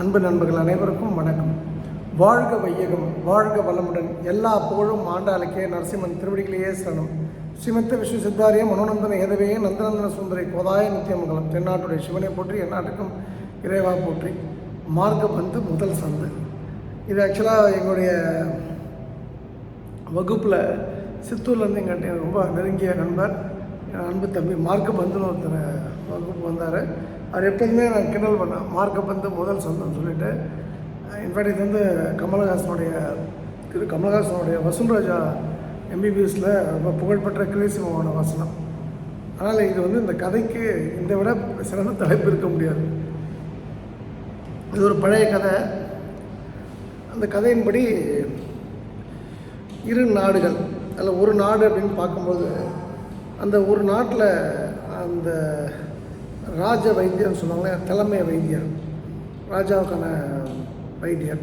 அன்பு நண்பர்கள் அனைவருக்கும் வணக்கம். வாழ்க வையகம் வாழ்க வளமுடன். எல்லா புகழும் ஆண்டாளுக்கே நரசிம்மன் திருவடிகளையே சரணம். ஸ்ரீமத்த விஸ்வ சித்தாரிய மனோநந்தன ஏதவே நந்தநந்தன சுந்தரி கோதாய நித்தியமங்கலம் தென்னாட்டுடைய சிவனை போற்றி எந்நாட்டுக்கும் இறைவா போற்றி. மார்க்க பந்து முதல் சந்து. இது ஆக்சுவலாக எங்களுடைய வகுப்பில் சித்தூர்லேருந்து எங்கிட்ட ரொம்ப நெருங்கிய நண்பர். அன்பு தம்பி மார்க்க பந்துன்னு ஒருத்தர் வகுப்பு வந்தார். அவர் எப்போதுமே நான் கிண்டல் பண்ணேன். மார்க்கப் வந்து முதல் சொந்தம் சொல்லிட்டு. இன்ஃபேக்ட் இது வந்து கமலஹாசனுடைய திரு கமலஹாசனுடைய வசூல்ராஜா எம்பிபிஎஸில் ரொம்ப புகழ்பெற்ற கிரேசிமோட வசனம். அதனால் இது வந்து இந்த கதைக்கு இதை விட சிறந்த தலைப்பு இருக்க முடியாது. இது ஒரு பழைய கதை. அந்த கதையின்படி இரு நாடுகள் அதில் ஒரு நாடு அப்படின்னு பார்க்கும்போது அந்த ஒரு நாட்டில் அந்த ராஜ வைத்தியர்னு சொல்லுவாங்களே தலைமை வைத்தியர் ராஜாவுக்கான வைத்தியர்.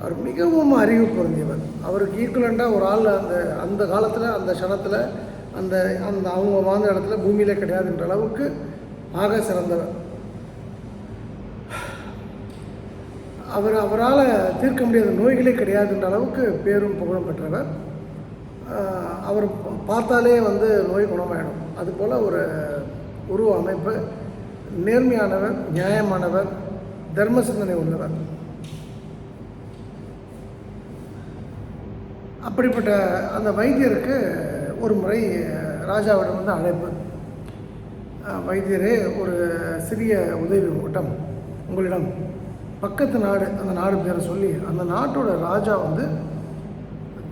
அவர் மிகவும் அறிவு பொருந்தியவர் அவருக்கு ஈக்குவலண்டாக ஒரு ஆள் அந்த அந்த காலத்தில் அந்த க்ஷணத்தில் அந்த அந்த அவங்க வாழ்ந்த இடத்துல பூமியிலே கிடையாதுன்ற அளவுக்கு ஆக சிறந்தவர். அவர் அவரால் தீர்க்க முடியாத நோய்களே கிடையாதுன்ற அளவுக்கு பேரும் புகழும் பெற்றவர். அவர் பார்த்தாலே வந்து நோய் குணமாயிடும். அதுபோல் ஒரு உருவ அமைப்பு நேர்மையானவர் நியாயமானவர் தர்ம சிந்தனை உள்ளவர். அப்படிப்பட்ட அந்த வைத்தியருக்கு ஒரு முறை ராஜாவிடம் வந்து அழைப்பு. வைத்தியரே ஒரு சிறிய உதவி கூட்டம் உங்களிடம். பக்கத்து நாடு அந்த நாடு பேரை சொல்லி அந்த நாட்டோட ராஜா வந்து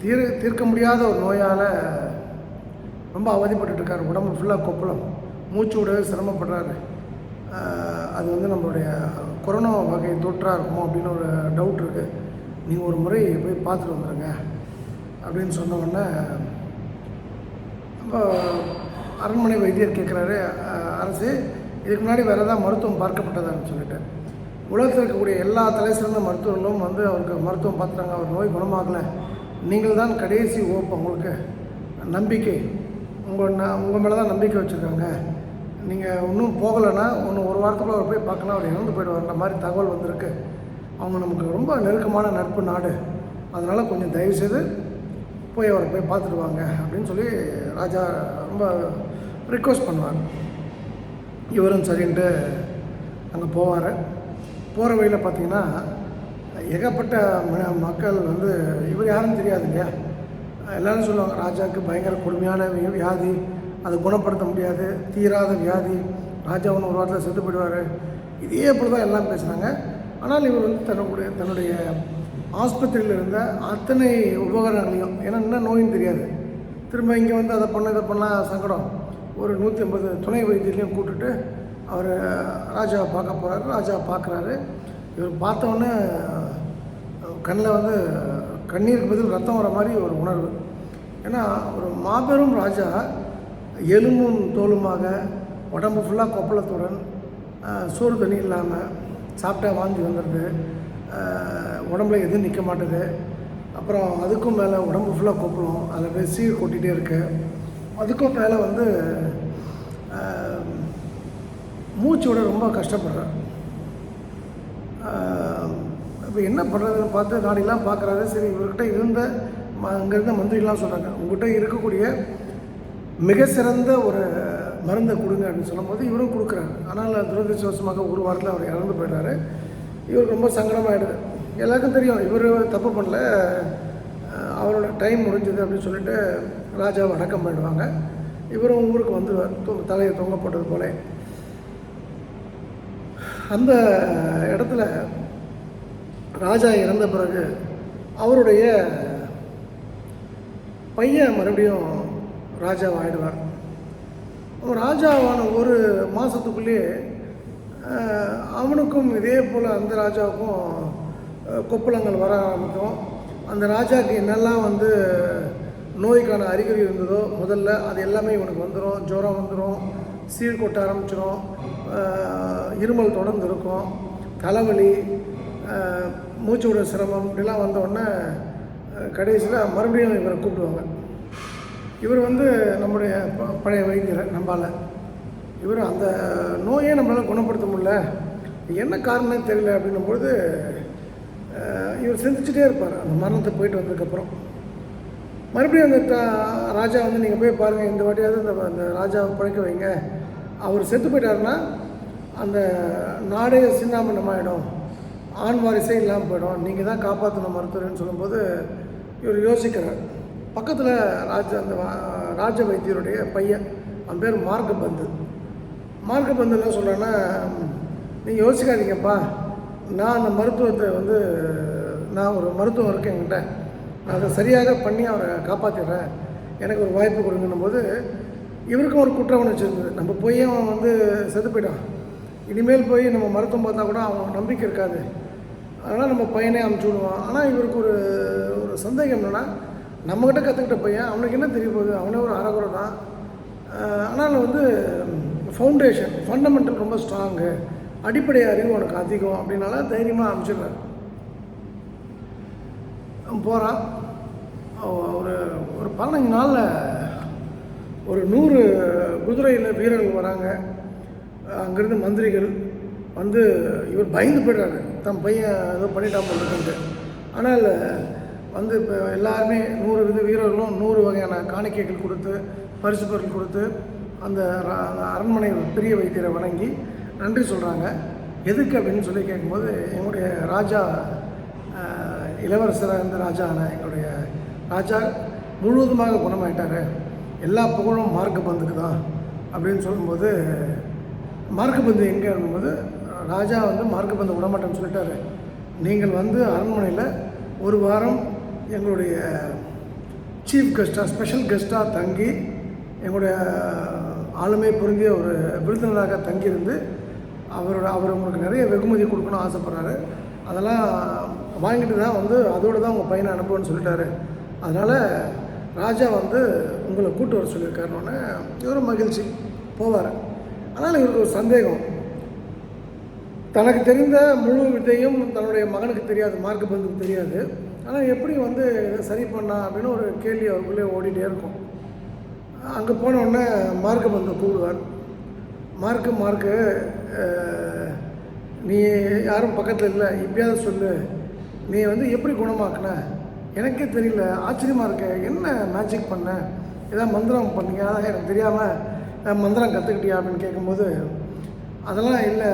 தீர் தீர்க்க முடியாத ஒரு நோயால் ரொம்ப அவதிப்பட்டுட்டு உடம்பு ஃபுல்லாக கொப்பளம். மூச்சு விடவே சிரமப்படுறாரு. அது வந்து நம்மளுடைய கொரோனா வகை தொற்றாக இருக்குமோ அப்படின்னு ஒரு டவுட் இருக்குது நீங்கள் ஒரு முறை போய் பார்த்துட்டு வந்துடுங்க அப்படின்னு சொன்ன உடனே நம்ம அரண்மனை வைத்தியர் கேட்குறாரு அரசு இதுக்கு முன்னாடி வேறு ஏதாவது மருத்துவம் பார்க்கப்பட்டதான்னு சொல்லிட்டு. உலகத்தில் இருக்கக்கூடிய எல்லா தலை சிறந்த மருத்துவர்களும் வந்து அவருக்கு மருத்துவம் பார்த்துட்டாங்க அவர் நோய் குணமாகலை. நீங்கள் தான் கடைசி ஓப்பு உங்களுக்கு நம்பிக்கை. உங்கள் நான் உங்கள் மேலே தான் நம்பிக்கை வச்சுருக்காங்க. நீங்கள் இன்னும் போகலைன்னா ஒன்று ஒரு வாரத்துக்குள்ள அவர் போய் பார்க்கலாம் அவர் இறந்து போயிடுவார்ன்ற மாதிரி தகவல் வந்திருக்கு. அவங்க நமக்கு ரொம்ப நெருக்கமான நட்பு நாடு. அதனால் கொஞ்சம் தயவுசெய்து போய் அவரை போய் பார்த்துட்டு வாங்க அப்படின்னு சொல்லி ராஜா ரொம்ப ரிக்வஸ்ட் பண்ணுவார். இவரும் சரின்ட்டு அங்கே போவார். போகிற வழியில் பார்த்தீங்கன்னா ஏகப்பட்ட மக்கள் வந்து இவர் யாருன்னு தெரியாது இல்லையா எல்லோரும் சொல்லுவாங்க ராஜாவுக்கு பயங்கர கொடுமையான வியாதி. அதை குணப்படுத்த முடியாது தீராத வியாதி. ராஜாவன் ஒரு வாரத்தில் செத்து போயிடுவார். இதே அப்படி தான் எல்லாம் பேசுகிறாங்க ஆனால் இவர் வந்து தன்னுடைய தன்னுடைய ஆஸ்பத்திரியில் இருந்த அத்தனை உபகரணங்களையும் ஏன்னா என்ன நோயும் தெரியாது. திரும்ப இங்கே வந்து அதை பண்ண இதை பண்ணலாம் சங்கடம். ஒரு நூற்றி ஐம்பது துணை வைத்தியர்களையும் கூப்பிட்டுட்டு அவர் ராஜாவை பார்க்க போகிறாரு ராஜாவை பார்க்குறாரு. இவர் பார்த்தோன்னே கண்ணில் வந்து கண்ணீருக்கு பதில் ரத்தம் வர மாதிரி ஒரு உணர்வு. ஏன்னா ஒரு மாபெரும் ராஜா எலும்பும் தோலுமாக உடம்பு ஃபுல்லாக கொப்பளத்துடன் சோறு தண்ணி இல்லாமல் சாப்பிட்டா வாந்தி வந்துடுது உடம்புல எதுவும் நிற்க மாட்டுது. அப்புறம் அதுக்கும் மேலே உடம்பு ஃபுல்லாக கொப்பளம் அதில் போய் சீர் கொட்டிகிட்டே இருக்குது அதுக்கும் மேலே வந்து மூச்சு விட ரொம்ப கஷ்டப்படுறேன். இப்போ என்ன பண்ணுறதுன்னு பார்த்து நாடிலாம் பார்க்குறாரு. சரி இவர்கிட்ட இருந்த ம- அங்கே மந்திரிலாம் சொல்கிறாங்க உங்கள்கிட்ட இருக்கக்கூடிய மிக சிறந்த ஒரு மருந்தை கொடுங்க அப்படின்னு சொல்லும்போது இவரும் கொடுக்குறாரு. ஆனால் துரதிருஷ்டவசமாக ஒரு வாரத்தில் அவர் இறந்து போயிடுறாரு. இவருக்கு ரொம்ப சங்கடமாயிடுது. எல்லாருக்கும் தெரியும் இவர் தப்பு பண்ணல. அவரோட டைம் முடிஞ்சது அப்படின்னு சொல்லிட்டு ராஜாவை அடக்கம் பண்ணிடுவாங்க. இவரும் ஊருக்கு வந்துடுவார் தலையை தொங்க போட்டது போல. அந்த இடத்துல ராஜா இறந்த பிறகு அவருடைய பையன் மறுபடியும் ராஜாவை ஆயிடுவார் ராஜாவான ஒரு மாதத்துக்குள்ளேயே அவனுக்கும் இதே போல் அந்த ராஜாவுக்கும் கொப்பளங்கள் வர ஆரம்பிக்கும். அந்த ராஜாவுக்கு என்னெல்லாம் வந்து நோய்க்கான அறிகுறி இருந்ததோ முதல்ல அது எல்லாமே இவனுக்கு வந்துடும் ஜுரம் வந்துடும் சீழ் கொட்ட ஆரம்பிச்சிடும் இருமல் தொடர்ந்து இருக்கும். தலைவலி மூச்சு விட சிரமம் இப்படிலாம் வந்தோடனே கடைசியில் மறுபடியும் இவரை கூப்பிடுவாங்க. இவர் வந்து நம்முடைய ப- பழைய வைத்தியர் நம்பால். இவர் அந்த நோயே நம்மளால் குணப்படுத்த முடியல. என்ன காரணம் தெரியல அப்படின்னும்பொழுது இவர் சிந்திச்சுட்டே இருப்பார். அந்த மரணத்தை போயிட்டு வந்ததுக்கப்புறம். மறுபடியும் அந்த ராஜா வந்து நீங்கள் போய் பாருங்கள் இந்த வாட்டியாவது இந்த அந்த ராஜாவை பழைக்க வைங்க. அவர் செத்து போயிட்டாருன்னா அந்த நாடே சின்னாமண்ணமாயிடும் ஆண் வாரிசே இல்லாமல் போயிடும். நீங்கள் தான் காப்பாற்றணும் மருத்துவர்னு சொல்லும்போது இவர் யோசிக்கிறார். பக்கத்தில் ராஜ அந்த ராஜ வைத்தியருடைய பையன். அவன் பேர் மார்க்கபந்து மார்க்கபந்து என்ன சொல்கிறேன்னா நீங்கள் யோசிக்காதீங்கப்பா. நான் அந்த மருத்துவத்தை வந்து நான் ஒரு மருத்துவம் இருக்கேன் என்கிட்ட. நான் அதை சரியாக பண்ணி அவரை காப்பாற்றிடுறேன் எனக்கு ஒரு வாய்ப்பு கொடுங்கன்னும் போது இவருக்கும் ஒரு குற்ற உணர்ச்சி இருந்தது நம்ம போய் அவன் வந்து செத்து போயிட்டான். இனிமேல் போய் நம்ம மருத்துவம் பார்த்தா கூட அவன் நம்பிக்கை இருக்காது. அதனால் நம்ம பையனே அமுச்சு விடுவான். ஆனால் இவருக்கு ஒரு ஒரு சந்தேகம் என்னென்னா நம்மக்கிட்ட கற்றுக்கிட்ட பையன் அவனுக்கு என்ன தெரிய போகுது? அவனே ஒரு அறகுறை தான். ஆனால் வந்து ஃபவுண்டேஷன் ஃபண்டமெண்டல் ரொம்ப ஸ்ட்ராங்கு அடிப்படை அறிவு உனக்கு அதிகம் அப்படின்னால தைரியமாக அனுப்பிச்சிடுறாரு. போகிறான் ஒரு ஒரு பதினஞ்சு நாளில் ஒரு நூறு குதிரையில் வீரர்கள் வராங்க. அங்கேருந்து மந்திரிகள் வந்து இவர் பயந்து போயிடுறாரு. தன் பையன் ஏதோ பண்ணிட்டான் போல ஆனால் வந்து இப்போ எல்லாருமே நூறு வித வீரர்களும் நூறு வகையான காணிக்கைகள் கொடுத்து பரிசு பொருள் கொடுத்து அந்த அரண்மனை பெரிய வைத்தியரை வணங்கி நன்றி சொல்கிறாங்க எதுக்கு அப்படின்னு சொல்லி கேட்கும்போது எங்களுடைய ராஜா இளவரசராக இருந்த ராஜா ஆனால் எங்களுடைய ராஜா முழுவதுமாக குணமாயிட்டார். எல்லா புகழும் மார்க்க பந்துக்கு தான் அப்படின்னு சொல்லும்போது மார்க்கபந்து எங்கே இருக்கும்போது ராஜா வந்து மார்க்கபந்து விடமாட்டேன்னு சொல்லிட்டாரு. நீங்கள் வந்து அரண்மனையில் ஒரு வாரம் எங்களுடைய சீஃப் கெஸ்ட்டாக ஸ்பெஷல் கெஸ்ட்டாக தங்கி எங்களுடைய ஆளுமை பொருந்திய ஒரு விருந்தினராக தங்கியிருந்து அவரோட அவர் உங்களுக்கு நிறைய வெகுமதி கொடுக்கணும்னு ஆசைப்பட்றாரு. அதெல்லாம் வாங்கிட்டு தான் வந்து அதோடு தான் உங்கள் பையனை அனுப்புவேன்னு சொல்லிட்டாரு. அதனால் ராஜா வந்து உங்களை கூட்டு வர சொல்லியிருக்காருன்னொன்னே இவரும் மகிழ்ச்சி. போவார். ஆனால் இவருக்கு ஒரு சந்தேகம். தனக்கு தெரிந்த முழு வித்தையும் தன்னுடைய மகனுக்கு தெரியாது மார்க்கு பந்துக்கு தெரியாது. ஆனால் எப்படி வந்து இதை சரி பண்ணா அப்படின்னு ஒரு கேள்வி அவருக்குள்ளே ஓடிட்டே இருக்கும். அங்கே போனோடனே மார்க்கு மார்க்க பந்து மார்க்கு மார்க்கு நீ யாரும் பக்கத்தில் இல்லை இப்பயாவது சொல்லு. நீ வந்து எப்படி குணமாக்குன? எனக்கே தெரியல. ஆச்சரியமாக இருக்க. என்ன மேஜிக் பண்ண? ஏதாவது மந்திரம் பண்ணீங்க? அதான் எனக்கு தெரியாமல் மந்திரம் கற்றுக்கிட்டியா அப்படின்னு கேட்கும்போது அதெல்லாம் இல்லை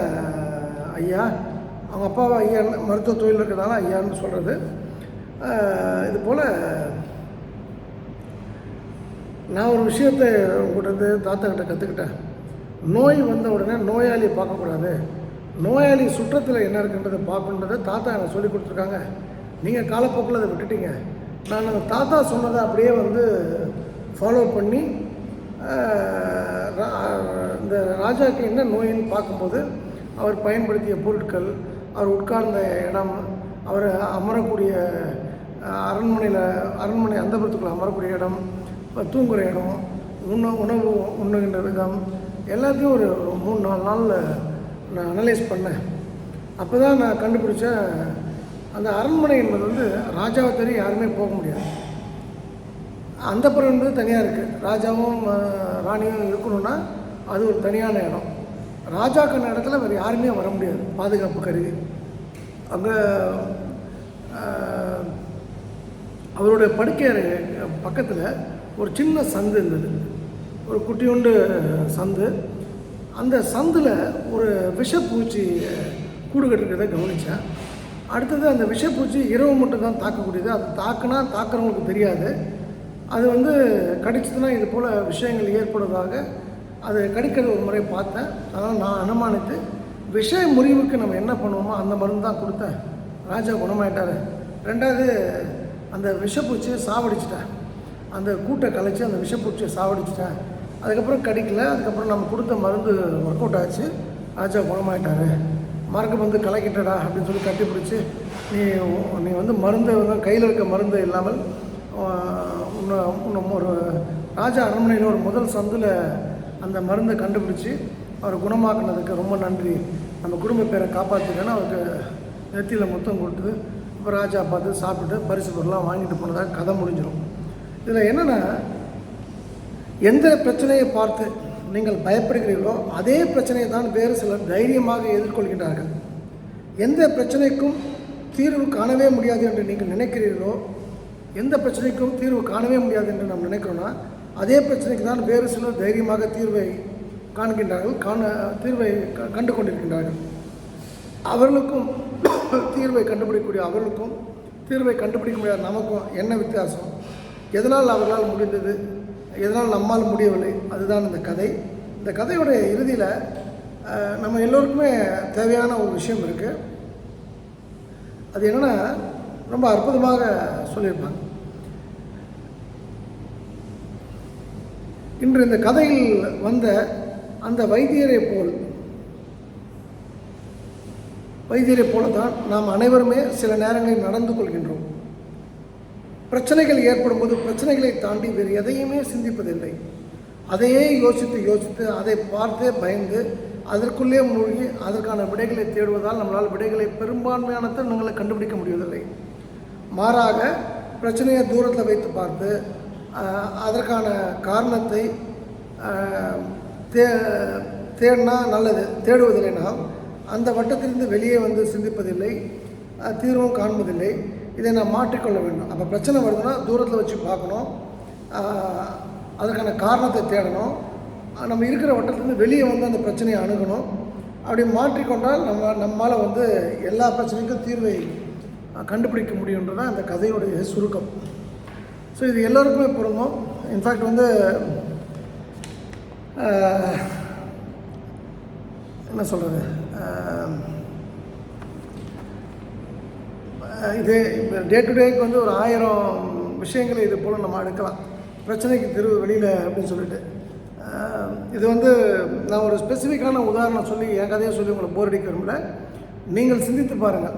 ஐயா. அவங்க அப்பாவை ஐயா மருத்துவ தொழில் இருக்கிறதால ஐயான்னு சொல்கிறது இது போல் நான் ஒரு விஷயத்தை உங்கள்கிட்ட இருந்து தாத்தா கிட்ட கற்றுக்கிட்டேன் நோய் வந்த உடனே நோயாளியை பார்க்கக்கூடாது. நோயாளி சுற்றத்தில் என்ன இருக்குன்றதை பார்க்கணுன்றதை தாத்தா எனக்கு சொல்லி கொடுத்துருக்காங்க. நீங்கள் காலப்போக்கில் அதை விட்டுட்டீங்க. நான் அந்த தாத்தா சொன்னதை அப்படியே வந்து ஃபாலோ பண்ணி இந்த ராஜாவுக்கு என்ன நோயின்னு பார்க்கும்போது அவர் பயன்படுத்திய பொருட்கள் அவர் உட்கார்ந்த இடம் அவர் அமரக்கூடிய அரண்மனையில் அரண்மனை அந்தபுரத்துக்குள்ள அமரக்கூடிய இடம் இப்போ தூங்குகிற இடம் உண உணவு உண்ணுகின்ற விதம் எல்லாத்தையும் ஒரு மூணு நாலு நாளில் நான் அனலைஸ் பண்ணேன். அப்போ தான் நான் கண்டுபிடிச்சேன் அந்த அரண்மனை என்பது வந்து ராஜாவை தெரியும் யாருமே போக முடியாது. அந்த புறம் என்பது தனியாக இருக்குது ராஜாவும் ராணியும் இருக்கணும்னா அது ஒரு தனியான இடம். ராஜாக்கான இடத்துல வேறு யாருமே வர முடியாது. பாதுகாப்பு கருவி. அங்கே அவருடைய படுக்கை பக்கத்தில் ஒரு சின்ன சந்து இருந்தது. ஒரு குட்டியுண்டு சந்து. அந்த சந்தில் ஒரு விஷப்பூச்சி கூடு கட்டிருக்கிறத கவனித்தேன் அடுத்தது அந்த விஷப்பூச்சி இரவு மட்டும் தான் தாக்கக்கூடியது. அது தாக்குனா தாக்குறவங்களுக்கு தெரியாது. அது வந்து கடிச்சதுன்னா இது போல் விஷயங்கள் ஏற்படுவதாக அது கடிக்கிறது ஒரு முறை பார்த்தேன். அதனால் நான் அனுமானித்து விஷ முறிவுக்கு நம்ம என்ன பண்ணுவோமோ அந்த மருந்து தான் கொடுத்தேன். ராஜா குணமாயிட்டார். ரெண்டாவது அந்த விஷப்பூச்சியை சாவடிச்சிட்டேன். அந்த கூட்டை கலைச்சி அந்த விஷப்பூச்சியை சாவடிச்சிட்டேன். அதுக்கப்புறம் கடிக்கல. அதுக்கப்புறம் நம்ம கொடுத்த மருந்து ஒர்க் அவுட் ஆச்சு. ராஜா குணமாயிட்டாரு. மறக்க வந்து கலக்கிட்டடா அப்படின்னு சொல்லி கட்டிப்பிடிச்சி நீ நீ வந்து மருந்தை வந்து கையில் இருக்க மருந்து இல்லாமல் உன்னை உன்னை ஒரு ராஜா அரண்மனையில் ஒரு முதல் சந்தில் அந்த மருந்தை கண்டுபிடிச்சி அவரை குணமாக்குனதுக்கு ரொம்ப நன்றி. நம்ம குடும்ப பேரை காப்பாற்றிக்கன்னு அவருக்கு நெத்தியில் மொத்தம் கொடுத்து இப்போ ராஜா பார்த்து சாப்பிட்டு பரிசு பொருள்லாம் வாங்கிட்டு போனதாக கதை முடிஞ்சிடும் இதில் என்னென்னா எந்த பிரச்சனையை பார்த்து நீங்கள் பயப்படுகிறீர்களோ அதே பிரச்சனையை தான் வேறு சிலர் தைரியமாக எதிர்கொள்கின்றார்கள். எந்த பிரச்சனைக்கும் தீர்வு காணவே முடியாது என்று நீங்கள் நினைக்கிறீர்களோ எந்த பிரச்சனைக்கும் தீர்வு காணவே முடியாது என்று நாம் நினைக்கிறோன்னா அதே பிரச்சனைக்கு தான் வேறு சிலர் தைரியமாக தீர்வை காண்கின்றார்கள் காண தீர்வை க- கண்டு கொண்டிருக்கின்றார்கள் அவர்களுக்கும் தீர்வை கண்டுபிடிக்கக்கூடிய அவர்களுக்கும் தீர்வை கண்டுபிடிக்க முடியாத நமக்கும் என்ன வித்தியாசம்? எதனால் அவர்களால் முடிந்தது? எதனால் நம்மால் முடியவில்லை? அதுதான் இந்த கதை. இந்த கதையுடைய இறுதியில் நம்ம எல்லோருக்குமே தேவையான ஒரு விஷயம் இருக்குது அது என்னென்னா ரொம்ப அற்புதமாக சொல்லியிருப்பாங்க. இன்று இந்த கதையில் வந்த அந்த வைத்தியரை போல் வைத்தியரை போல தான் நாம் அனைவருமே சில நேரங்களில் நடந்து கொள்கின்றோம். பிரச்சனைகள் ஏற்படும் போது பிரச்சனைகளை தாண்டி வேறு எதையுமே சிந்திப்பதில்லை. அதையே யோசித்து யோசித்து அதை பார்த்தே பயந்து அதற்குள்ளே மூழ்கி அதற்கான விடைகளை தேடுவதால் நம்மளால் விடைகளை பெரும்பான்மையான தருணங்களை கண்டுபிடிக்க முடிவதில்லை. மாறாக பிரச்சனையை தூரத்தில் வைத்து பார்த்து அதற்கான காரணத்தை தே தேடினா நல்லது தேடுவதில்லை நாம். அந்த வட்டத்திலிருந்து வெளியே வந்து சிந்திப்பதில்லை தீர்வும் காண்பதில்லை. இதை நான் மாற்றிக்கொள்ள வேண்டும். அப்போ பிரச்சனை வருதுன்னா தூரத்தில் வச்சு பார்க்கணும். அதுக்கான அதற்கான காரணத்தை தேடணும். நம்ம இருக்கிற வட்டத்துலேருந்து வெளியே வந்து அந்த பிரச்சனையை அணுகணும். அப்படி மாற்றிக்கொண்டால் நம்ம நம்மால் வந்து எல்லா பிரச்சனைக்கும் தீர்வை கண்டுபிடிக்க கண்டுபிடிக்க முடியுன்றதான் அந்த கதையுடைய சுருக்கம். ஸோ இது எல்லோருக்குமே பொருந்தும். இன்ஃபேக்ட் வந்து என்ன சொல்கிறது இது டே டு டேக்கு வந்து ஒரு ஆயிரம் விஷயங்களை இது போல் நம்ம எடுக்கலாம். பிரச்சனைக்கு தீர்வு வெளியில் அப்படின்னு சொல்லிட்டு. இது வந்து நான் ஒரு ஸ்பெசிஃபிக்கான உதாரணம் சொல்லி என் கதையை சொல்லி உங்களை போர் அடிக்க விரும்பல. நீங்கள் சிந்தித்து பாருங்கள்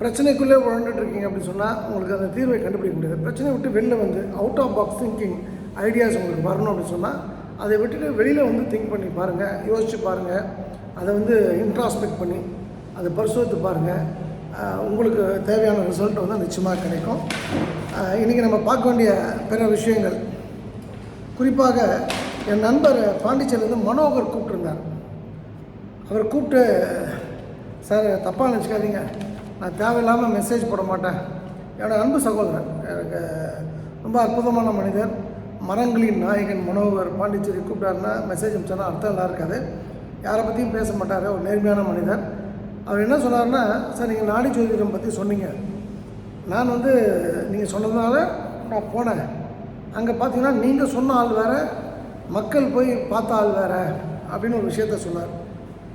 பிரச்சனைக்குள்ளே உழண்டுட்டு இருக்கீங்க அப்படின்னு சொன்னால் உங்களுக்கு அந்த தீர்வை கண்டுபிடிக்க முடியாது. பிரச்சனை விட்டு வெளில வந்து out of box thinking ideas உங்களுக்கு வரணும் அப்படின்னு சொன்னால் அதை விட்டுட்டு வெளியில் வந்து திங்க் பண்ணி பாருங்கள் யோசித்து பாருங்கள் அதை வந்து இன்ட்ராஸ்பெக்ட் பண்ணி அதை பரிசோதித்து பாருங்கள் உங்களுக்கு தேவையான ரிசல்ட் வந்து நிச்சயமாக கிடைக்கும். இன்றைக்கி நம்ம பார்க்க வேண்டிய பிற விஷயங்கள். குறிப்பாக என் நண்பர் பாண்டிச்சேரியிலேருந்து மனோகர் கூப்பிட்டுருந்தார். அவர் கூப்பிட்டு சார் தப்பாக நினச்சிக்காதீங்க. நான் தேவையில்லாமல் மெசேஜ் போட மாட்டேன். என்னோட அன்பு சகோதரன் எனக்கு ரொம்ப அற்புதமான மனிதர். மரங்களின் நாயகன் மனோகர் பாண்டிச்சேரி கூப்பிட்டாருன்னா மெசேஜ் அனுப்பிச்சோன்னா அர்த்தம் நல்லா இருக்காது. யாரை பற்றியும் பேச மாட்டார் ஒரு நேர்மையான மனிதர். அவர் என்ன சொன்னார்னா சார் நீங்கள் நாடி ஜோதிடம் பற்றி சொன்னீங்க. நான் வந்து நீங்கள் சொன்னதுனால நான் போனேன். அங்கே பார்த்தீங்கன்னா நீங்கள் சொன்ன ஆள் வேறு மக்கள் போய் பார்த்த ஆள் வேறு அப்படின்னு ஒரு விஷயத்த சொன்னார்.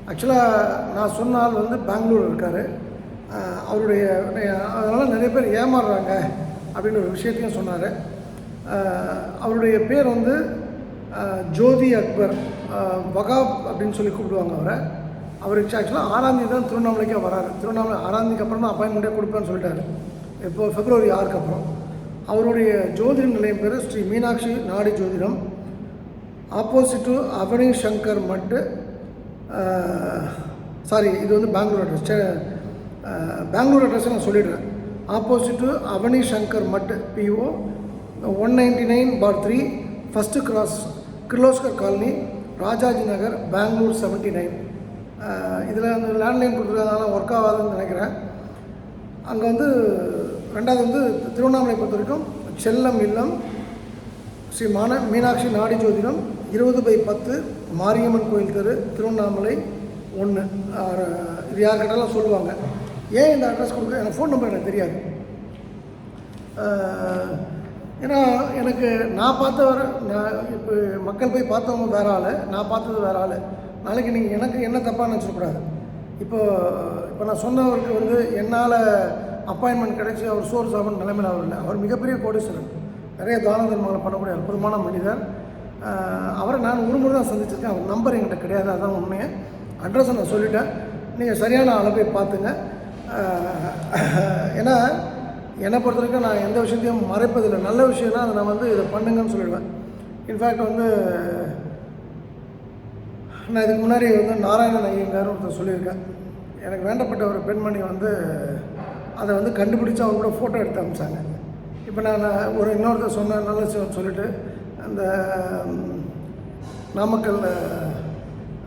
ஆக்சுவலாக நான் சொன்ன ஆள் வந்து பெங்களூர் இருக்கார். அவருடைய அதனால் நிறைய பேர் ஏமாறுறாங்க அப்படின்னு ஒரு விஷயத்தையும் சொன்னார். அவருடைய பேர் வந்து ஜோதி அக்பர். வகாப் அப்படின்னு சொல்லி கூப்பிடுவாங்க அவரை. அவர் ஆக்சுவலாக ஆறாம் தேதி தான் திருவண்ணாமலைக்கே வராரு. திருவண்ணாமலை ஆறாம் தேதிக்கு அப்புறம் தான் அப்பாயின்மெண்ட்டே கொடுப்பேன்னு சொல்லிட்டாரு. இப்போ பிப்ரவரி ஆறுக்கு அப்புறம். அவருடைய ஜோதிட நிலையம் பேர் ஸ்ரீ மீனாட்சி நாடி ஜோதிடம். ஆப்போசிட் டு அபனி சங்கர் மட்டு சாரி இது வந்து பெங்களூர் அட்ரஸ் பெங்களூர் அட்ரஸ் நான் சொல்லிடுறேன். Opposite to Avani Shankar mutt PO one ninety nine bar three first cross Kirloskar colony Rajaji Nagar Bangalore seventy nine இதில் அந்த லேண்ட்லைன் கொடுத்துருக்கறதுனால ஒர்க் ஆகாதுன்னு நினைக்கிறேன். அங்கே வந்து ரெண்டாவது வந்து திருவண்ணாமலை பொறுத்த வரைக்கும் செல்லம் இல்லம் ஸ்ரீ மான மீனாட்சி நாடி ஜோதிடம் இருபது பை பத்து மாரியம்மன் கோயில் தெரு திருவண்ணாமலை ஒன்று இது யார் சொல்லுவாங்க. ஏன் இந்த அட்ரஸ் கொடுக்க எனக்கு ஃபோன் நம்பர் எனக்கு தெரியாது. ஏன்னா எனக்கு நான் பார்த்த வர நான் இப்போ மக்கள் போய் பார்த்தவங்க வேற ஆள் நான் பார்த்தது வேற ஆள். நாளைக்கு நீங்கள் எனக்கு என்ன தப்பாக நினச்சிடக்கூடாது. இப்போ இப்போ நான் சொன்னவருக்கு வந்து என்னால் அப்பாயின்மெண்ட் கிடைச்சி அவர் சோர்ஸ் ஆகணும் நிலைமையில் அவர் இல்லை. அவர் மிகப்பெரிய கோடீஸ்வரன் நிறைய தான தர்மங்களை பண்ணக்கூடிய அற்புதமான மனிதர். அவரை நான் ஒரு முறை தான் சந்திச்சிருக்கேன். அவர் நம்பர் என்கிட்ட கிடையாது அதான் உண்மையை. அட்ரஸை நான் சொல்லிட்டேன். நீங்கள் சரியான அளவை போய் பார்த்துங்க. ஏன்னா என்னை பொறுத்த வரைக்கும் நான் எந்த விஷயத்தையும் மறைப்பதில்லை. நல்ல விஷயம்னா அதை நான் வந்து இதை பண்ணுங்கன்னு சொல்லிடுவேன். இன்ஃபேக்ட் வந்து நான் இதுக்கு முன்னாடி வந்து நாராயணன் ஐயங்கார் ஒருத்தர் சொல்லியிருக்கேன் எனக்கு வேண்டப்பட்ட ஒரு பெண்மணி வந்து அதை வந்து கண்டுபிடிச்சு அவங்க கூட ஃபோட்டோ எடுத்து அனுப்பிச்சாங்க. இப்போ நான் ஒரு இன்னொருத்தர் சொன்ன நல்ல விஷயம் சொல்லிட்டு அந்த நாமக்கல்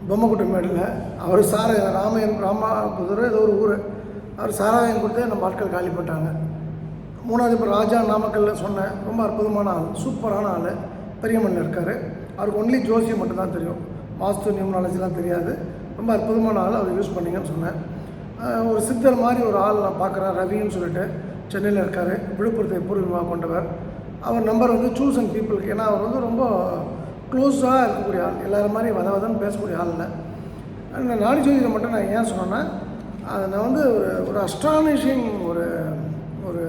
பொம்மைக்குட்டி மேடில் அவர் சார ராமன் ராமாபுதூர் ஏதோ ஒரு ஊர். அவர் சாராயம் கொடுத்து நம்ம ஆட்கள் காலி பண்ணிட்டாங்க. மூணாவது இப்போ ராஜா நாமக்கல்ல சொன்னேன் ரொம்ப அற்புதமான ஆள் சூப்பரான ஆள் பெரியமன் இருக்கார். அவருக்கு ஒன்லி ஜோசியம் மட்டும்தான் தெரியும். வாஸ்து நியூமனாலஜிலாம் தெரியாது. ரொம்ப அற்புதமான ஆள் அவர் யூஸ் பண்ணிங்கன்னு சொன்னேன். ஒரு சித்தர் மாதிரி ஒரு ஆள் நான் பார்க்குறேன் ரவின்னு சொல்லிட்டு சென்னையில் இருக்கார். விழுப்புரத்தை பூர்வீகமாக கொண்டவர். அவர் நம்பர் வந்து சூஸ் அண்ட் பீப்புளுக்கு ஏன்னா அவர் வந்து ரொம்ப க்ளோஸாக இருக்கக்கூடிய ஆள். எல்லோரும் மாதிரி வத வதன்னு பேசக்கூடிய ஆள் இல்லை. அந்த நாடி ஜோதிடம் மட்டும் நான் ஏன் சொன்னேன்னா அதை நான் வந்து ஒரு ஒரு அஸ்ட்ரானிஷிங் ஒரு ஒரு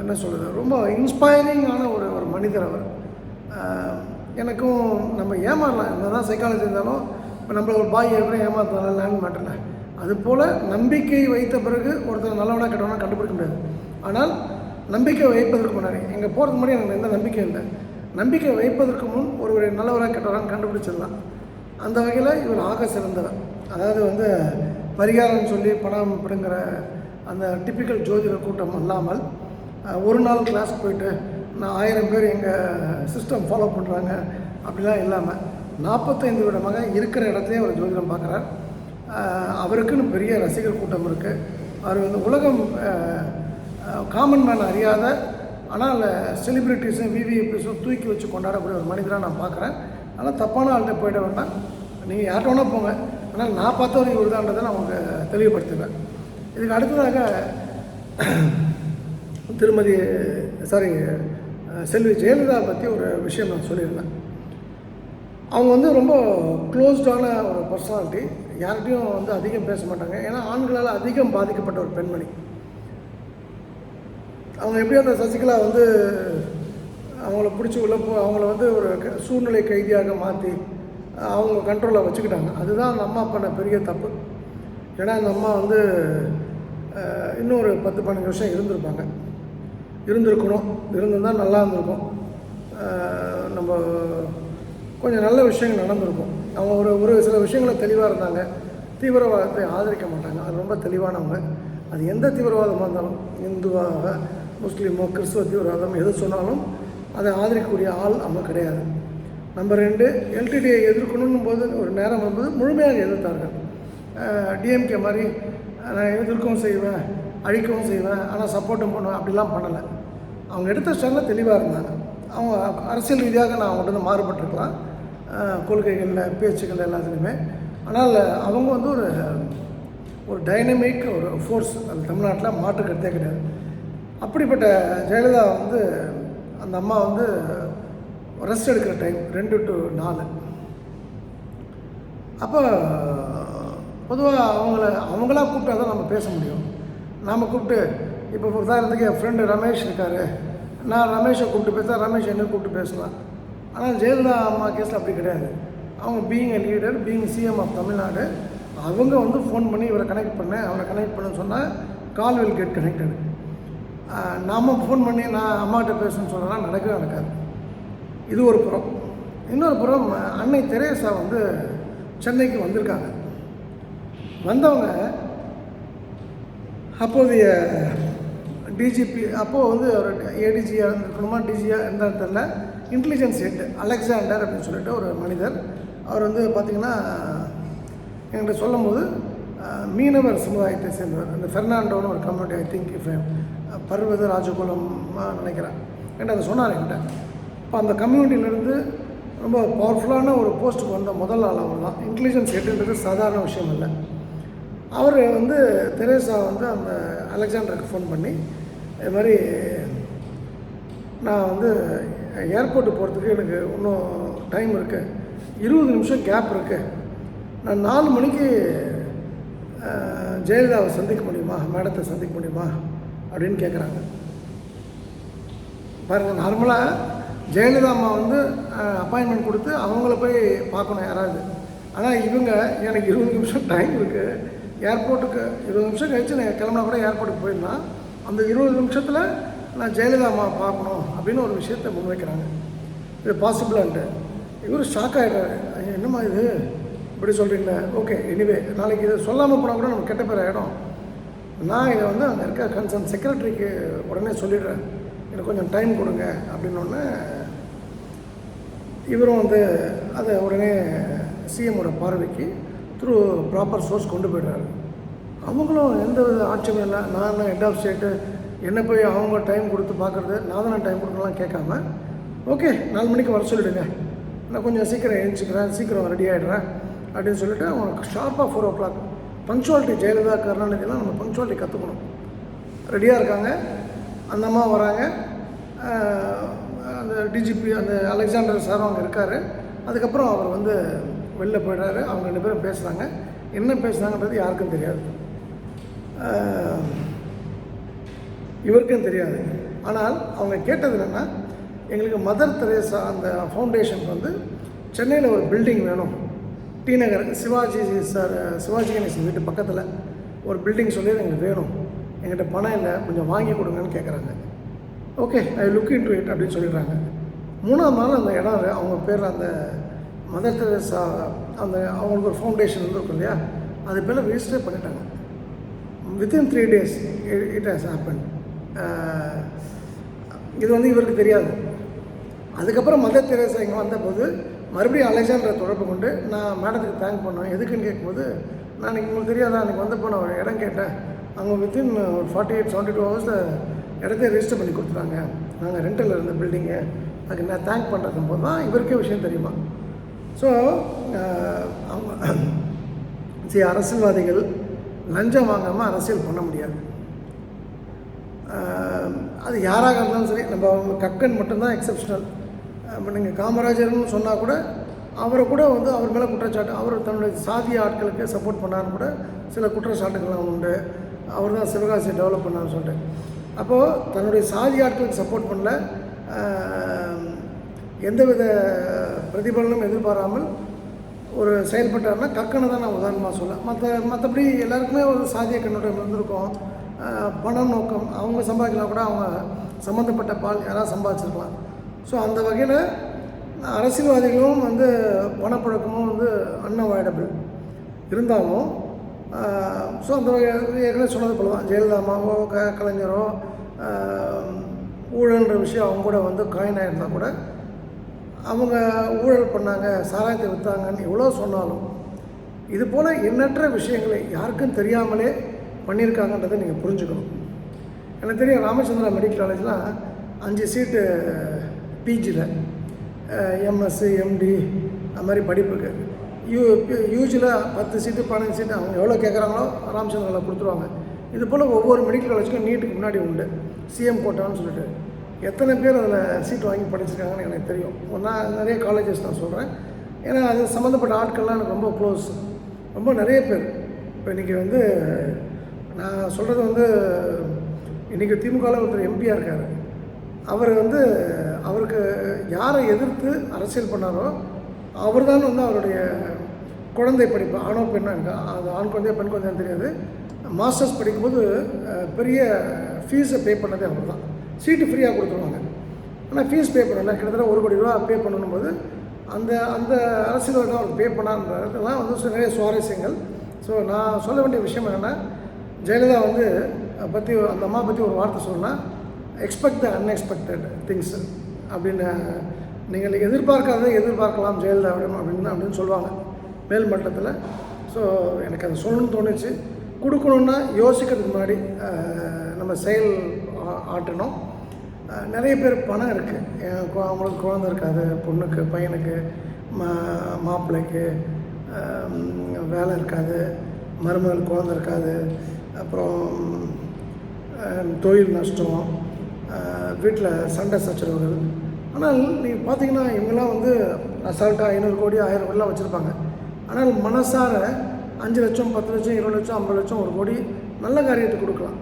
என்ன சொல்கிறது ரொம்ப இன்ஸ்பைரிங்கான ஒரு ஒரு மனிதர் அவர். எனக்கும் நம்ம ஏமாறலாம். என்ன தான் சைக்காலஜி இருந்தாலும் இப்போ நம்மளை ஒரு பாய் ஏற்கனவே ஏமாத்தலாம் லேண்ட் மேட்டரில் அது போல் நம்பிக்கை வைத்த பிறகு ஒருத்தர் நல்லவனாக கெட்டவனா கண்டுபிடிக்க முடியாது. ஆனால் நம்பிக்கை வைப்பதற்கு முன்னாடி எங்கே போகிறதுக்கு முன்னாடி எனக்கு எந்த நம்பிக்கை இல்லை. நம்பிக்கை வைப்பதற்கு முன் ஒருவரை நல்லவராக கெட்டவரான்னு கண்டுபிடிச்சிடலாம். அந்த வகையில் இவர் ஆக சிறந்தவர். அதாவது வந்து பரிகாரம் சொல்லி பணம் பிடுங்குற அந்த டிப்பிக்கல் ஜோதிட கூட்டம் அல்லாமல் ஒரு நாள் கிளாஸ் போயிட்டு நான் ஆயிரம் பேர் எங்கள் சிஸ்டம் ஃபாலோ பண்ணுறாங்க அப்படிலாம் இல்லாமல் நாற்பத்தைந்து விடமாக இருக்கிற இடத்துலேயே அவர் ஜோதிடம் பார்க்குறார் அவருக்குன்னு பெரிய ரசிகர் கூட்டம் இருக்குது அவர் வந்து உலகம் காமன் மேன் அறியாத ஆனால் செலிப்ரிட்டிஸும் விவிஐபிஸும் தூக்கி வச்சு கொண்டாடக்கூடிய ஒரு மனிதராக நான் பார்க்குறேன் ஆனால் தப்பான ஆள்கிட்ட போயிட வேண்டாம். நீங்கள் யார்கிட்ட வேணால் போங்க. ஆனால் நான் பார்த்தவரை இவர் தான்றதை நான் உங்களுக்கு தெளிவுபடுத்துவேன். இதுக்கு அடுத்ததாக திருமதி சாரி செல்வி ஜெயலலிதா பற்றி ஒரு விஷயம் நான் சொல்லியிருந்தேன். அவங்க வந்து ரொம்ப க்ளோஸ்டான ஒரு பர்சனாலிட்டி யார்கிட்டையும் வந்து அதிகம் பேச மாட்டாங்க. ஏன்னா ஆண்களால் அதிகம் பாதிக்கப்பட்ட ஒரு பெண்மணி. அவங்க எப்படியோ அந்த சசிகலா வந்து அவங்கள பிடிச்சி உள்ள போ அவங்கள வந்து ஒரு சூழ்நிலை கைதியாக மாற்றி அவங்க கண்ட்ரோலில் வச்சுக்கிட்டாங்க. அதுதான் அந்த அம்மா பண்ண பெரிய தப்பு. ஏன்னா அந்த அம்மா வந்து இன்னொரு பத்து பன்னெண்டு வருஷம் இருந்திருப்பாங்க. இருந்திருக்கணும். இருந்திருந்தால் நல்லா இருந்திருக்கும். நம்ம கொஞ்சம் நல்ல விஷயங்கள் நடந்திருக்கும். அவங்க ஒரு ஒரு சில விஷயங்கள தெளிவாக இருந்தாங்க. தீவிரவாதத்தை ஆதரிக்க மாட்டாங்க. அது ரொம்ப தெளிவானவங்க. அது எந்த தீவிரவாதமாக இருந்தாலும் இந்துவாக முஸ்லீமோ கிறிஸ்துவ தீவிரவாதம் எது சொன்னாலும் அதை ஆதரிக்கக்கூடிய ஆள் அவங்க கிடையாது. நம்பர் ரெண்டு எல்டிடியை எதிர்க்கணும் போது ஒரு நேரம் வரும்போது முழுமையாக எதிர்த்தார்கள். டிஎம்கே மாதிரி நான் எதிர்க்கவும் செய்வேன் அழிக்கவும் செய்வேன் ஆனால் சப்போர்ட்டும் பண்ணுவேன். அப்படிலாம் பண்ணலை. அவங்க எடுத்த ஸ்டாண்டில் தெளிவாக இருந்தாங்க. அவங்க அரசியல் ரீதியாக நான் அவங்கள்ட்ட மாறுபட்டிருக்கலாம். கொள்கைகளில் பேச்சுக்கள் எல்லாத்துலேயுமே. ஆனால் அவங்க வந்து ஒரு ஒரு டைனமிக் ஒரு ஃபோர்ஸ் அந்த தமிழ்நாட்டில் மாற்று கருத்தே கிடையாது. அப்படிப்பட்ட ஜெயலலிதா வந்து அந்த அம்மா வந்து ரெஸ்ட் எடுக்கிற டைம் ரெண்டு டு நாலு. அப்போ பொதுவாக அவங்கள அவங்களா கூப்பிட்டா தான் நம்ம பேச முடியும். நாம் கூப்பிட்டு இப்போ உதாரணத்துக்கு என் ஃப்ரெண்டு ரமேஷ் இருக்கார். நான் ரமேஷை கூப்பிட்டு பேசுகிறேன் ரமேஷ் என்ன கூப்பிட்டு பேசலாம். ஆனால் ஜெயலலிதா அம்மா கேஸில் அப்படி கிடையாது. அவங்க being a leader being CM of Tamil Nadu அவங்க வந்து ஃபோன் பண்ணி இவரை கனெக்ட் பண்ணேன் அவரை கனெக்ட் பண்ண சொன்னால் கால் வில் கெட் கனெக்டட் நாம் ஃபோன் பண்ணி நான் அம்மாகிட்ட பேசணும்னு சொன்னால் நடக்கவே நடக்காது. இது ஒரு புறம். இன்னொரு புறம் அன்னை தெரேசா வந்து சென்னைக்கு வந்திருக்காங்க. வந்தவங்க அப்போதைய டிஜிபி அப்போது வந்து ஒரு ஏடிஜியாக இருந்திருக்கணுமா டிஜியாக இருந்தாலும் தெரில இன்டெலிஜென்ஸ் ஹெட் அலெக்சாண்டர் அப்படின்னு சொல்லிட்டு ஒரு மனிதர். அவர் வந்து பார்த்திங்கன்னா என்கிட்ட சொல்லும் போது மீனவர் சமுதாயத்தை சேர்ந்தவர். அந்த ஃபெர்னாண்டோன்னு ஒரு கம்யூனிட்டி ஐ திங்க் இஃப் பர்வத ராஜகுலமாக நினைக்கிறேன். என்கிட்ட அதை சொன்னார் என்கிட்ட. இப்போ அந்த கம்யூனிட்டியிலேருந்து ரொம்ப பவர்ஃபுல்லான ஒரு போஸ்ட்டுக்கு வந்த முதல் ஆள் அவர் தான் இன்டெலிஜென்ஸ் ஹெட்டுன்றது சாதாரண விஷயம் இல்லை அவர் வந்து தெரேசா வந்து அந்த அலெக்சாண்டருக்கு ஃபோன் பண்ணி இது மாதிரி நான் வந்து ஏர்போர்ட்டு போகிறதுக்கு எனக்கு இன்னும் டைம் இருக்குது இருபது நிமிஷம் கேப் இருக்குது நான் நாலு மணிக்கு ஜெயலலிதாவை சந்திக்க முடியுமா? மேடத்தை சந்திக்க முடியுமா? அப்படின்னு கேட்குறாங்க பாருங்கள் நார்மலாக ஜெயலலிதா அம்மா வந்து அப்பாயின்மெண்ட் கொடுத்து அவங்கள போய் பார்க்கணும் யாராவது. ஆனால் இவங்க எனக்கு இருபது நிமிஷம் டைம் இருக்குது ஏர்போர்ட்டுக்கு இருபது நிமிஷம் கழிச்சு நான் கிளம்புனா கூட ஏர்போர்ட்டுக்கு போயிடலாம். அந்த இருபது நிமிஷத்தில் நான் ஜெயலலிதா அம்மா பார்க்கணும் அப்படின்னு ஒரு விஷயத்தை முன்வைக்கிறாங்க. இது பாசிபிளான்ட்டு இவர் ஷாக் ஆகிடுறாரு என்னம்மா இது? இப்படி சொல்கிறீங்களே ஓகே எனிவே நாளைக்கு இதை சொல்லாமல் போனால் கூட நம்ம கெட்ட பேர் ஆகிடும் நான் இதை வந்து அங்கே இருக்க கன்சர்ன் செக்ரட்டரிக்கு உடனே சொல்லிடுறேன். எனக்கு கொஞ்சம் டைம் கொடுங்க அப்படின்னோடனே இவரும் வந்து அதை உடனே சிஎம்மோட பார்வைக்கு த்ரூ ப்ராப்பர் சோர்ஸ் கொண்டு போய்டுறாரு. அவங்களும் எந்த வித ஆட்சேபம் இல்லை. நான் ஹெட் ஆஃப் ஸ்டேட்டு என்ன போய் அவங்க டைம் கொடுத்து பார்க்குறது நான் தான் டைம் கொடுக்கலாம் கேட்காம ஓகே நாலு மணிக்கு வர சொல்லிவிடுங்க நான் கொஞ்சம் சீக்கிரம் எழுந்திரிக்கிறேன் சீக்கிரம் ரெடி ஆகிடுறேன் அப்படின்னு சொல்லிட்டு அவங்க ஷார்ப்பாக four o'clock punctuality Jayalalithaa கருணாநிதிலாம் நம்ம பங்க்சுவாலிட்டி கற்றுக்கணும் ரெடியாக இருக்காங்க. அந்த அம்மா வராங்க. அந்த டிஜிபி அந்த அலெக்சாண்டர் சார் அவங்க இருக்கார். அதுக்கப்புறம் அவர் வந்து வெளில போயிடுறாரு. அவங்க ரெண்டு பேரும் பேசுகிறாங்க என்ன பேசுகிறாங்கன்றது யாருக்கும் தெரியாது. இவருக்கும் தெரியாது. ஆனால் அவங்க கேட்டது என்னென்னா எங்களுக்கு மதர் தெரேசா அந்த ஃபவுண்டேஷனுக்கு வந்து சென்னையில் ஒரு பில்டிங் வேணும். டி நகர் சிவாஜி சார் சிவாஜி கணேசன் வீட்டு பக்கத்தில் ஒரு பில்டிங் சொல்லி எங்களுக்கு வேணும். எங்கிட்ட பணம் இல்லை கொஞ்சம் வாங்கி கொடுங்கன்னு கேட்குறாங்க okay I look into it அப்படின்னு சொல்லிடுறாங்க. மூணாவது நாள் அந்த இடம் அவங்க பேரில் அந்த மதர் தெரேசா அந்த அவங்களுக்கு ஒரு ஃபவுண்டேஷன் இருக்கும் இல்லையா? அது பேரில் ரெஜிஸ்டர் பண்ணிட்டாங்க. Within three days it has happen இது வந்து இவருக்கு தெரியாது. அதுக்கப்புறம் மதர் தெரேசா இங்கே வந்தபோது மறுபடியும் அலெக்சாண்டரை தொடர்பு கொண்டு நான் மேடத்துக்கு தேங்க் பண்ணேன். எதுக்குன்னு கேட்கும்போது நான் இன்னைக்கு உங்களுக்கு தெரியாதா? அன்றைக்கி வந்தப்போ நான் ஒரு இடம் கேட்டேன். அவங்க வித்தின் ஒரு ஃபார்ட்டி எயிட் செவன்ட்டி டூ ஹவர்ஸில் இடத்தையும் ரெஜிஸ்டர் பண்ணி கொடுத்துட்டாங்க. நாங்கள் ரெண்டில் இருந்த பில்டிங்கு அதுக்கு நான் தேங்க் பண்ணுறதும் போது தான் இவருக்கே விஷயம் தெரியுமா? ஸோ uh, அவங்க சரி அரசியல்வாதிகள் லஞ்சம் வாங்காமல் அரசியல் பண்ண முடியாது. அது யாராக இருந்தாலும் சரி நம்ம அவங்க கக்கன் மட்டும்தான் எக்ஸப்ஷனல் இப்போ நீங்கள் காமராஜர்னு சொன்னால் கூட அவரை கூட வந்து அவர் மேலே குற்றச்சாட்டு அவர் தன்னுடைய சாதிய ஆட்களுக்கு சப்போர்ட் பண்ணார்னு கூட சில குற்றச்சாட்டுகள்லாம் உண்டு. அவர் தான் சிவகாசியை டெவலப் பண்ணார்னு சொல்லிட்டு. அப்போது தன்னுடைய சாதி ஆட்களுக்கு சப்போர்ட் பண்ணல. எந்தவித பிரதிபலனும் எதிர்பாராமல் ஒரு செயல்பட்டார்னா கக்கனை தான் நான் உதாரணமாக சொல்ல மற்ற மற்றபடி எல்லாருக்குமே ஒரு சாதிய கண்ணோட்டம் இருந்திருக்கும். பணம் நோக்கம் அவங்க சம்பாதிக்கலாம் கூட அவங்க சம்மந்தப்பட்ட பால் யாராவது சம்பாதிச்சிருக்கலாம். ஸோ அந்த வகையில் அரசியல்வாதிகளும் வந்து பணப்பழக்கமும் வந்து அன்அவாய்டபிள் இருந்தாலும் ஸோ அந்த வகையில் ஏற்கனவே சொன்னது போல தான் ஜெயலலிதாமாவோ க கலைஞரோ ஊழல்ன்ற விஷயம் அவங்க கூட வந்து காயின் ஆகிருந்தால் கூட அவங்க ஊழல் பண்ணாங்க சாராயத்தை விற்றாங்கன்னு எவ்வளோ சொன்னாலும் இது போல் எண்ணற்ற விஷயங்களை யாருக்கும் தெரியாமலே பண்ணியிருக்காங்கன்றதை நீங்கள் புரிஞ்சுக்கணும். எனக்கு தெரியும் ராமச்சந்திரா மெடிக்கல் காலேஜ்லாம் அஞ்சு சீட்டு பிஜியில் எம்எஸ்சி எம்டி அது மாதிரி படிப்புக்கு. யூ யூஜியில் பத்து சீட்டு பதினஞ்சு சீட்டு அவங்க எவ்வளோ கேட்குறாங்களோ ராமச்சந்திராவில் கொடுத்துருவாங்க. இது போல் ஒவ்வொரு மெடிக்கல் காலேஜுக்கும் நீட்டுக்கு முன்னாடி உண்டு. சிஎம் கோட்டான்னு சொல்லிட்டு. எத்தனை பேர் அதில் சீட் வாங்கி படிச்சிருக்காங்கன்னு எனக்கு தெரியும். நான் நிறைய காலேஜஸ் நான் சொல்கிறேன் ஏன்னா அது சம்மந்தப்பட்ட ஆட்கள்லாம் எனக்கு ரொம்ப க்ளோஸ் ரொம்ப நிறைய பேர். இப்போ இன்றைக்கி வந்து நான் சொல்கிறது வந்து இன்றைக்கி திமுகவில் ஒருத்தர் எம்பியாக இருக்கார். அவர் வந்து அவருக்கு யாரை எதிர்த்து அரசியல் பண்ணாரோ அவர் தான் வந்து அவருடைய குழந்தை படிப்பு ஆணோ பெண்ணோ இருக்கா அது ஆண் குழந்தையா பெண் குழந்தையான்னு தெரியாது. மாஸ்டர்ஸ் படிக்கும்போது பெரிய ஃபீஸை பே பண்ணதே அவர் தான் சீட்டு ஃப்ரீயாக கொடுத்துருவாங்க. ஆனால் ஃபீஸ் பே பண்ணல கிட்டத்தட்ட ஒரு கோடி ரூபா பே பண்ணணும்போது அந்த அந்த அரசியல்வாதி அவருக்கு பே பண்ணான்றதுலாம் வந்து நிறைய சுவாரஸ்யங்கள். ஸோ நான் சொல்ல வேண்டிய விஷயம் என்னென்னா ஜெயலலிதா வந்து பற்றி அந்த அம்மா பற்றி ஒரு வார்த்தை சொன்னால் எக்ஸ்பெக்ட் த அன்எக்ஸ்பெக்டட் திங்ஸ் அப்படின்னு நீங்கள் எதிர்பார்க்காததை எதிர்பார்க்கலாம் ஜெயலலிதா அப்படின்னு அப்படின்னு அப்படின்னு சொல்லுவாங்க மேல் மட்டத்தில். ஸோ எனக்கு அது சொல்லணும்னு தோணுச்சு. கொடுக்கணுன்னா யோசிக்கிறதுக்கு முன்னாடி நம்ம செயல் ஆ- நிறைய பேர் பணம் இருக்குது அவங்களுக்கு குழந்த இருக்காது பொண்ணுக்கு பையனுக்கு மா மாப்பிள்ளைக்கு வேலை இருக்காது மருமகள் குழந்த இருக்காது அப்புறம் தொழில் நஷ்டம் வீட்டில் சண்டை சச்சரவுகள். ஆனால் நீங்கள் பார்த்தீங்கன்னா இவங்கெல்லாம் வந்து அசால்ட்டாக ஐநூறு கோடி ஆயிரம் கோடிலாம் வச்சுருப்பாங்க. ஆனால் மனசார அஞ்சு லட்சம் பத்து லட்சம் இருபது லட்சம் ஐம்பது லட்சம் ஒரு கோடி நல்ல காரியத்துக்கு கொடுக்கலாம்.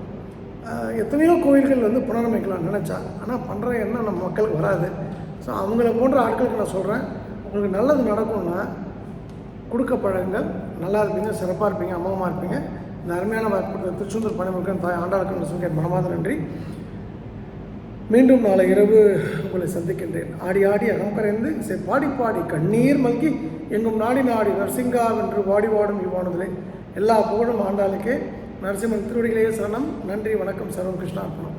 எத்தனையோ கோயில்கள் வந்து புனரமைக்கலாம் நினச்சா ஆனால் பண்ணுற எண்ணம் நம்ம மக்களுக்கு வராது. ஸோ அவங்கள போன்ற ஆட்களுக்கு நான் சொல்கிறேன் உங்களுக்கு நல்லது நடக்கும்னா கொடுக்க பழங்கள் நல்லா இருப்பீங்க சிறப்பாக இருப்பீங்க அம்மாவமாக இருப்பீங்க. இந்த அருமையான வாய்ப்பு திருச்செந்தூர் பணிமுருகன் தாய் ஆண்டாளுக்கு சொல்கிற மனமாத நன்றி. மீண்டும் நாளை இரவு உங்களை சந்திக்கின்றேன். ஆடி ஆடி அகம் கரைந்து பாடி பாடி கண்ணீர் மல்கி எங்கும் நாடி நாடி நரசிங்கா வென்று வாடி வாடும் இவ்வானதிலே. எல்லா புகழும் ஆண்டாளுக்கே. நரசிம்மன் திருவடிகளே சரணம். நன்றி வணக்கம் சர்வம் கிருஷ்ணார்ப்பணம்